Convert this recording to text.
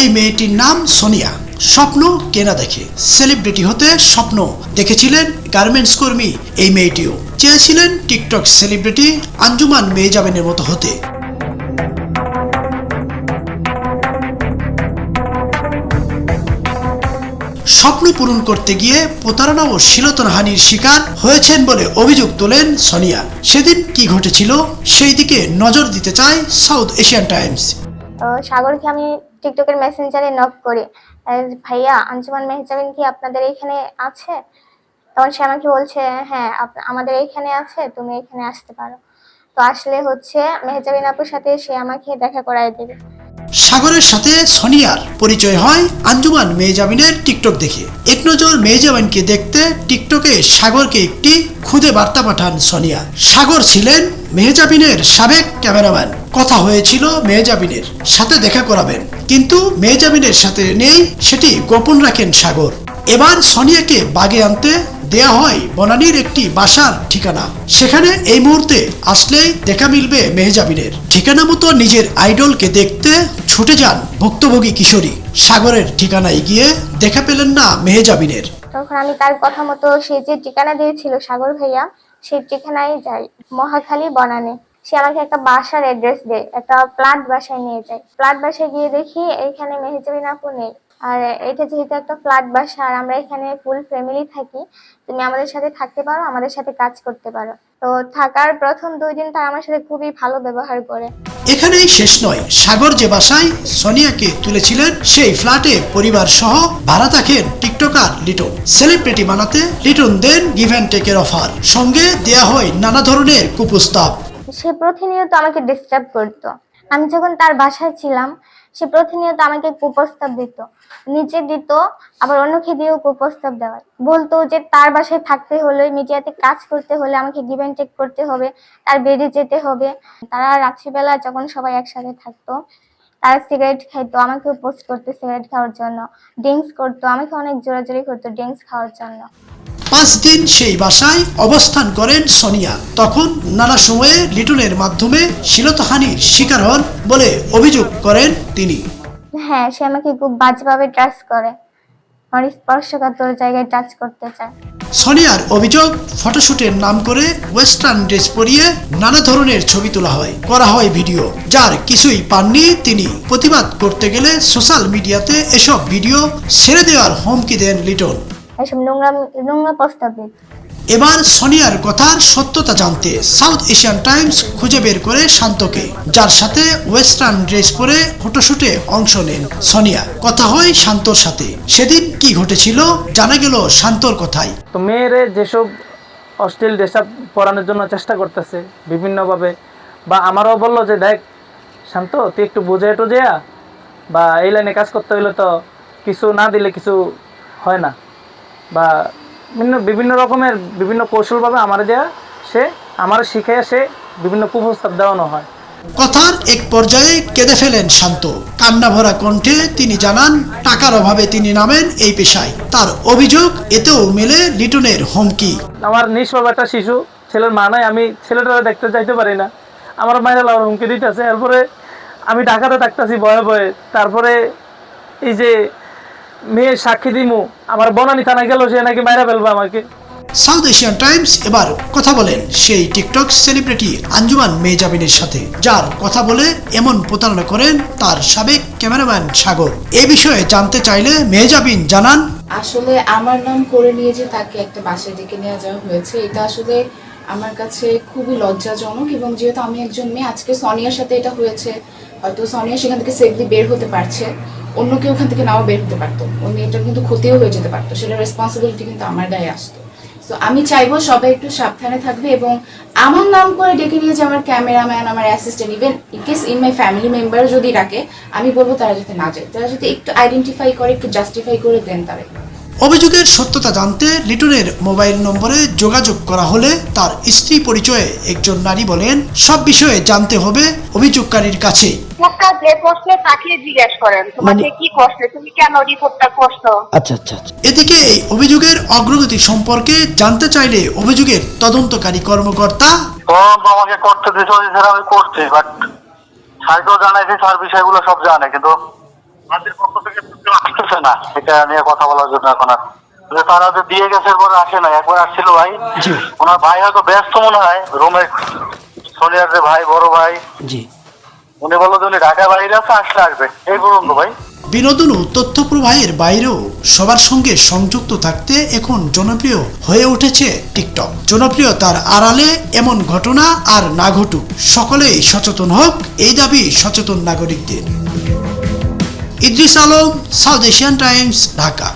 এই মেয়েটির নাম সোনিয়া। স্বপ্ন কেনা দেখে। সেলিব্রিটি হতে স্বপ্ন দেখেছিলেন গার্মেন্টস কর্মী এই মেয়েটিও। চেয়েছিলেন টিকটক সেলিব্রিটি আঞ্জুমান মেয়েজাবিনের মতো হতে। স্বপ্ন পূরণ করতে গিয়ে প্রতারণা ও শিলতনহানির শিকার হয়েছেন বলে অভিযোগ তোলেন সোনিয়া। সেদিন কি ঘটেছিল, সেই দিকে নজর দিতে চায় সাউথ এশিয়ান টাইমস। তো সাগরকে আমি টিকটকের মেসেঞ্জারে নক করি। ভাইয়া, আঞ্জুমান মেহজাবিন কি আপনাদের এখানে আছে? তখন সে আমাকে বলছে হ্যাঁ আমাদের এখানে আছে, তুমি এখানে আসতে পারো। তো আসলে হচ্ছে, মেহজাবিন আপুর সাথে সে আমাকে দেখা করাই দেবে। সাগরের সাথে সোনিয়ার পরিচয় হয় আঞ্জুমান মেহজাবিনের টিকটক দেখে। এক নজর মেহজাবিনকে দেখতে টিকটকে সাগরকে একটি খুদে বার্তা পাঠান সোনিয়া। সাগর ছিলেন মেহজাবিনের সাবেক ক্যামেরাম্যান। কথা হয়েছিল মেহজাবিনের সাথে দেখা করাবেন। কিন্তু মেহজাবিনের সাথে নেই, সেটি গোপন রাখেন সাগর। এবার সোনিয়াকে বাগে আনতে দেয়া হয় বনানীর একটি বাসার ঠিকানা। সেখানে এই মুহূর্তে আসলেই দেখা মিলবে মেহজাবিনের। ঠিকানা মতো নিজের আইডলকে দেখতে ছুটে যান ভুক্তভোগী কিশোরী। সাগরের ঠিকানায় গিয়ে দেখা পেলেন না মেহেজাবিনের। তখন আমি তার কথা মতো সে যে ঠিকানা দিয়েছিল সাগর ভাইয়া, সেই ঠিকানায় যাই মহাখালী বনানে। সে আমাকে একটা বাসার অ্যাড্রেস দেয়, একটা প্লাট বাসায় নিয়ে যায়। প্লাট বাসায় গিয়ে দেখি এখানে মেহেজাবিন আপু নেই। আর এটা যেহেতু একটা ফ্ল্যাট বাসা আর আমরা এখানে ফুল ফ্যামিলি থাকি তুমি আমাদের সাথে থাকতে পারো আমাদের সাথে কাজ করতে পারো। তো থাকার প্রথম দুই দিন তার আমার সাথে খুবই ভালো ব্যবহার করে। এখানেই শেষ নয়। সাগর যে বাসায় সোনিয়াকে তুলেছিলেন সেই ফ্ল্যাটে পরিবার সহ ভাড়া থাকেন টিকটকার লিটন সেলিব্রিটি বানাতে লিটন দেন গিভ অ্যান্ড টেকের অফার সঙ্গে দেয়া হয় নানা ধরনের কুপ্রস্তাব। সে প্রতিনিয়ত আমাকে ডিস্টার্ব করতো। আমি যখন তার বাসায় ছিলাম সে প্রতিনিয়ত আমাকে কুপ্রস্তাব দিত। নিচে দিত, আবার অন্যকে দিয়েও কুপ্রস্তাব দেওয়ার। বলতো যে, তার বাসায় থাকতে হলে, মিডিয়াতে কাজ করতে হলে আমাকে গিভ অ্যান্ড টেক করতে হবে, তার বেডে যেতে হবে। তারা রাত্রিবেলা যখন সবাই একসাথে থাকতো, তারা সিগারেট খাইতো আমাকে পোস্ট করতো সিগারেট খাওয়ার জন্য। ড্রিঙ্কস করতো, আমাকে অনেক জোরাজোরি করতো ড্রিঙ্কস খাওয়ার জন্য। পাঁচ দিন সেই বাসায় অবস্থান করেন সোনিয়া। তখন নানা সময়ে লিটনের মাধ্যমে শিলতহানির শিকার হন বলে অভিযোগ করেন তিনি। হ্যাঁ সে আমাকে খুব বাজেভাবে টাচ করে। আমার স্পর্শকাতর জায়গায় টাচ করতে চায়। সোনিয়ার অভিযোগ ফটোশুটের নাম করে ওয়েস্টার্ন ড্রেস পরিয়ে নানা ধরনের ছবি তোলা হয় করা হয় ভিডিও যার কিছুই পাননি তিনি। প্রতিবাদ করতে গেলে সোশ্যাল মিডিয়াতে এসব ভিডিও ছেড়ে দেওয়ার হুমকি দেন লিটন। এসব নোংরা নোংরা প্রস্তাব এবার সোনিয়ার কথার সত্যতা জানতে সাউথ এশিয়ান টাইমস খুঁজে বের করে শান্তকে, যার সাথে ওয়েস্টার্ন ড্রেস পরে ফটোশুটে অংশ নেন সোনিয়া। কথা হয় শান্তর সাথে। সেদিন কি ঘটেছিল জানা গেল শান্তর কথাই। তো মেয়েরে যেসব অশ্লীল ড্রেস আপ পরানোর জন্য চেষ্টা করতেছে বিভিন্নভাবে, বা আমারও বলল যে, দেখ, শান্ত, তুই একটু বুঝে টুঝেয়া বা এই লাইনে কাজ করতে হইলে তো কিছু না দিলে কিছু হয় না, বা বিভিন্ন বিভিন্ন রকমের বিভিন্ন কৌশলভাবে আমার দেয়া সে আমার শিখে সে বিভিন্ন কুপ্রস্তাব দেওয়ানো হয়। কথার এক পর্যায়ে কেঁদে ফেলেন শান্ত। কান্না ভরা কণ্ঠে তিনি জানান টাকার অভাবে তিনি নামেন এই পেশায়। তার অভিযোগ এতেও মেলে লিটনের হুমকি। আমার নিষ্পাপ একটা শিশু ছেলের মা নাই আমি ছেলেটারে দেখতে যাইতে পারি না। আমার মায়ের লাউর হুমকি দিতেছে। এরপরে আমি ঢাকাতে থাকতেছি ভয়ে ভয়ে। তারপরে এই যে মেয়ে সাক্ষী দিমু। আমার বনানি থানায় গেল সে নাকি মাইরা ফেলব আমাকে। সাউথ এশিয়ান টাইমস এবার কথা বলেন সেই টিকটক সেলিব্রিটি আঞ্জুমান মেজাবিনের সাথে যার কথা বলে এমন প্রতারণা করেন তার সাবেক ক্যামেরাম্যান সাগর। এ বিষয়ে জানতে চাইলে মেহজাবিন জানান। আসলে আমার নাম করে নিয়ে যে তাকে একটা বাসায় ডেকে নিয়ে যাওয়া হয়েছে এটা আসলে আমার কাছে খুবই লজ্জাজনক এবং যেহেতু আমি একজন মেয়ে আজকে সোনিয়ার সাথে এটা হয়েছে হয়তো সোনিয়া সেখান থেকে সেফলি বের হতে পারছে। অন্য কেউ ওখান থেকে নাও বের হতে পারতো। ওই মেয়েটার কিন্তু ক্ষতিও হয়ে যেতে পারতো। সেটা রেসপন্সিবিলিটি কিন্তু আমার গায়ে আসতো। তো আমি চাইব সবাই একটু সাবধানে থাকবে এবং আমার নাম করে ডেকে নিয়ে যে আমার ক্যামেরাম্যান আমার assistant even in case in my family member যদি ডাকে, আমি বলব তারা যাতে না যায়। তারা যদি একটু আইডেন্টিফাই করে, একটু জাস্টিফাই করে দেন তারা অভিযোগের সত্যতা জানতে লিটনের মোবাইল নম্বরে যোগাযোগ করা হলে তার স্ত্রী পরিচয়ে একজন নারী বলেন সব বিষয়ে জানতে হবে অভিযোগকারীর কাছে। রিপোর্টটা যে করছে তাকে জিজ্ঞেস করেন তোমাকে কি করছে তুমি কেন রিপোর্টটা করছ? এদিকে এই অভিযোগের অগ্রগতি সম্পর্কে জানতে চাইলে অভিযোগের তদন্তকারী কর্মকর্তা ও আমাকে করতে আমি করছি বাট স্যারকেও জানাইছি স্যার বিষয়গুলো সব জানে কিন্তু আমাদের পক্ষ থেকে আসতেছে না এটা নিয়ে কথা বলার জন্য এখন আর। তারা যে দিয়ে গেছে পরে আসে না একবার আসছিল ভাই। ওনার ভাই হয়তো ব্যস্ত মনে হয় রুমে সোনিয়ার যে ভাই বড় ভাই। জি। উনি বলল যে উনি ঢাকা বাইরে আছে আসলে আসবে। এই বলুন তো ভাই। বিনোদন ও তথ্য প্রবাহের বাইরেও সবার সঙ্গে সংযুক্ত থাকতে এখন জনপ্রিয় হয়ে উঠেছে টিকটক। জনপ্রিয় তার আড়ালে এমন ঘটনা আর না ঘটুক। সকলেই সচেতন হোক এই দাবি সচেতন নাগরিকদের। Idris Alam South Asian Times Dhaka.